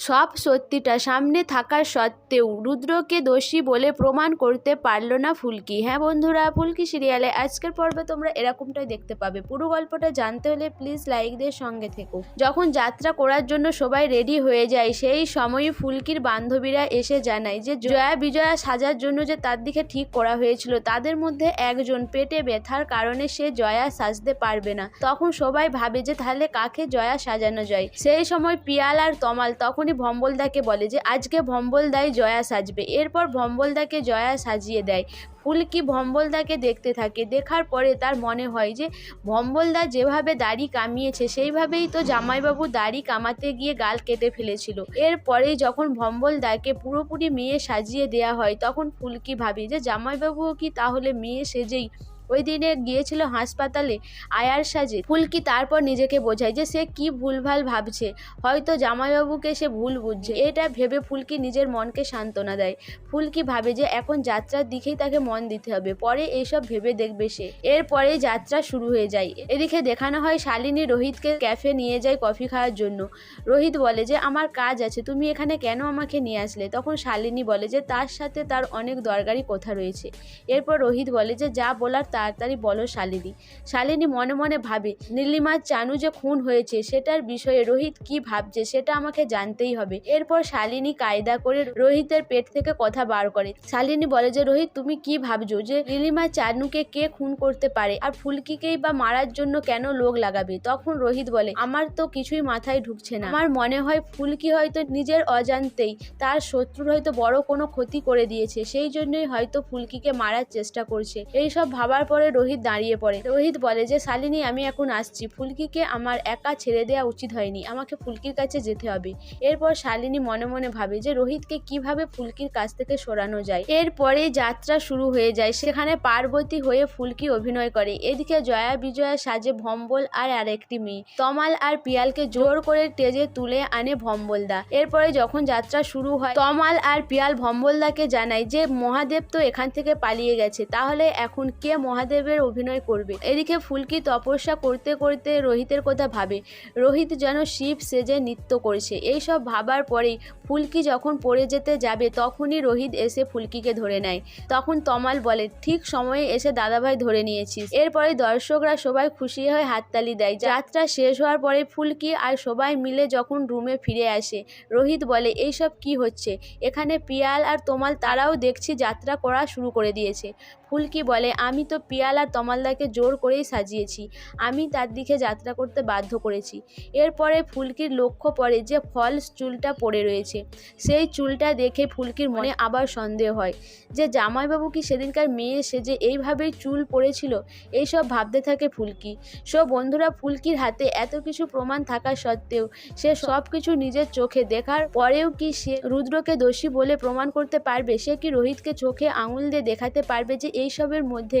সব সত্যিটা সামনে থাকার সত্ত্বেও রুদ্রকে দোষী বলে প্রমাণ করতে পারল না ফুলকি। হ্যাঁ বন্ধুরা, ফুলকি সিরিয়ালে আজকের পর্বে তোমরা এরকমটাই দেখতে পাবে। পুরো গল্পটা জানতে হলে প্লিজ লাইক দিয়ে সঙ্গে থেকো। যখন যাত্রা করার জন্য সবাই রেডি হয়ে যায়, সেই সময়ই ফুলকির বান্ধবীরা এসে জানায় যে জয়া বিজয়া সাজার জন্য যে তার দিকে ঠিক করা হয়েছিল, তাদের মধ্যে একজন পেটে ব্যথার কারণে সে জয়া সাজতে পারবে না। তখন সবাই ভাবে যে তাহলে কাকে জয়া সাজানো যায়? সেই সময় পিয়াল আর তমাল তখনই ভম্বলদাকে বলে যে, আজকে ভম্বলদাই জয়া সাজবে। এরপর ভম্বলদাকে জয়া সাজিয়ে দেয়। ফুলকি ভম্বলদাকে দেখতে থাকে। দেখার পরে তার মনে হয় যে, ভম্বলদা যেভাবে দাড়ি কামিয়েছে, সেইভাবেই তো জামাইবাবু দাড়ি কামাতে গিয়ে গাল কেটে ফেলেছিল। এরপরেই যখন ভম্বলদাকে পুরোপুরি মেয়ে সাজিয়ে দেয়া হয়, তখন ফুলকি ভাবি যে, জামাইবাবুও কি তাহলে মেয়ে সেজেই ওই দিনে গিয়েছিল হাসপাতালে আয়ার সাজে। ফুলকি তারপর নিজেকে বোঝায় যে সে কি ভুলভাল ভাবছে? হয়তো জামাইবাবুকে সে ভুল বুঝছে। এটা ভেবে ফুলকি নিজের মনকে সান্ত্বনা দেয়। ফুলকি ভাবে যে এখন যাত্রার দিকেই তাকে মন দিতে হবে। পরে এইসব ভেবে দেখবে সে। এরপরে যাত্রা শুরু হয়ে যায়। এদিকে দেখানো হয় শালিনী রোহিতকে ক্যাফে নিয়ে যায় কফি খাওয়ার জন্য। রোহিত বলে যে, আমার কাজ আছে। তুমি এখানে কেন আমাকে নিয়ে আসলে? তখন শালিনী বলে যে, তার সাথে তার অনেক দরকারি কথা রয়েছে। এরপর রোহিত বলে যে, যা বলার তাড়াতাড়ি বলো শালিনী। শালিনী মনে মনে ভাবে, নীলিমার চানু যে খুন হয়েছে সেটার বিষয়ে রোহিত কি ভাবছে সেটা আমাকে জানতেই হবে। এরপর শালিনী কায়দা করে রোহিতের পেট থেকে কথা বার করে। শালিনী বলে যে, রোহিত, তুমি কি ভাবছ যে নীলিমা চানুকে কে খুন করতে পারে? আর ফুলকিকেই বা মারার জন্য কেন লোক লাগাবে? তখন রোহিত বলে, আমার তো কিছুই মাথায় ঢুকছে না। আমার মনে হয় ফুলকি হয়তো নিজের অজান্তেই তার শত্রুর হয়তো বড় কোনো ক্ষতি করে দিয়েছে। সেই জন্যই হয়তো ফুলকিকে মারার চেষ্টা করছে। এইসব ভাবার পরে রোহিত দাঁড়িয়ে পড়ে। রোহিত বলে যে, শালিনী, আমি এখন আসছি। ফুলকিকে আমার একা ছেড়ে দেওয়া উচিত হয়নি। আমাকে ফুলকির কাছে যেতে হবে। এরপর শালিনী মনে মনে ভাবে যে, রোহিতকে কীভাবে ফুলকির কাছ থেকে সরানো যায়? এরপরে যাত্রা শুরু হয়ে যায়। সেখানে পার্বতী হয়ে ফুলকি অভিনয় করে। এদিকে জয়া বিজয়া সাজে ভম্বল আর আরেকটি মেয়ে। তমাল আর পিয়ালকে জোর করে টেজে তুলে আনে ভম্বলদা। এরপরে যখন যাত্রা শুরু হয়, তমাল আর পিয়াল ভম্বলদাকে জানায় যে, মহাদেব তো এখান থেকে পালিয়ে গেছে। তাহলে এখন কে মহাদেবের অভিনয় করবে। এদিকে ফুলকি তপস্যা করতে করতে রোহিতের কথা ভাবে। রোহিত যেন শিব সেজে নৃত্য করছে। এইসব ভাবার পরেই ফুলকি যখন পড়ে যেতে যাবে, তখনই রোহিত এসে ফুলকিকে ধরে নেয়। তখন তমাল বলে, ঠিক সময়ে এসে দাদাভাই ধরে নিয়েছিস। এরপরে দর্শকরা সবাই খুশি হয়ে হাততালি দেয়। যাত্রা শেষ হওয়ার পরে ফুলকি আর সবাই মিলে যখন রুমে ফিরে আসে, রোহিত বলে, এইসব কি হচ্ছে? এখানে পিয়াল আর তোমাল তারাও দেখছি যাত্রা করা শুরু করে দিয়েছে। ফুলকি বলে, আমি তো পিয়াল তমালদাকে জোর করেই সাজিয়েছি। আমি তার দিকে যাত্রা করতে বাধ্য করেছি। এরপরে ফুলকির লক্ষ্য পড়ে যে ফলস চুলটা পড়ে রয়েছে। সেই চুলটা দেখে ফুলকির মনে আবার সন্দেহ হয় যে জামাইবাবু কি সেদিনকার মেয়ে সেজে এইভাবেই চুল পড়েছিল? এইসব ভাবতে থাকে ফুলকি। সো বন্ধুরা, ফুলকির হাতে এত কিছু প্রমাণ থাকা সত্ত্বেও সে সব কিছু নিজের চোখে দেখার পরেও কি সে রুদ্রকে দোষী বলে প্রমাণ করতে পারবে? সে কি রোহিতকে চোখে আঙুল দিয়ে দেখাতে পারবে যে এইসবের মধ্যে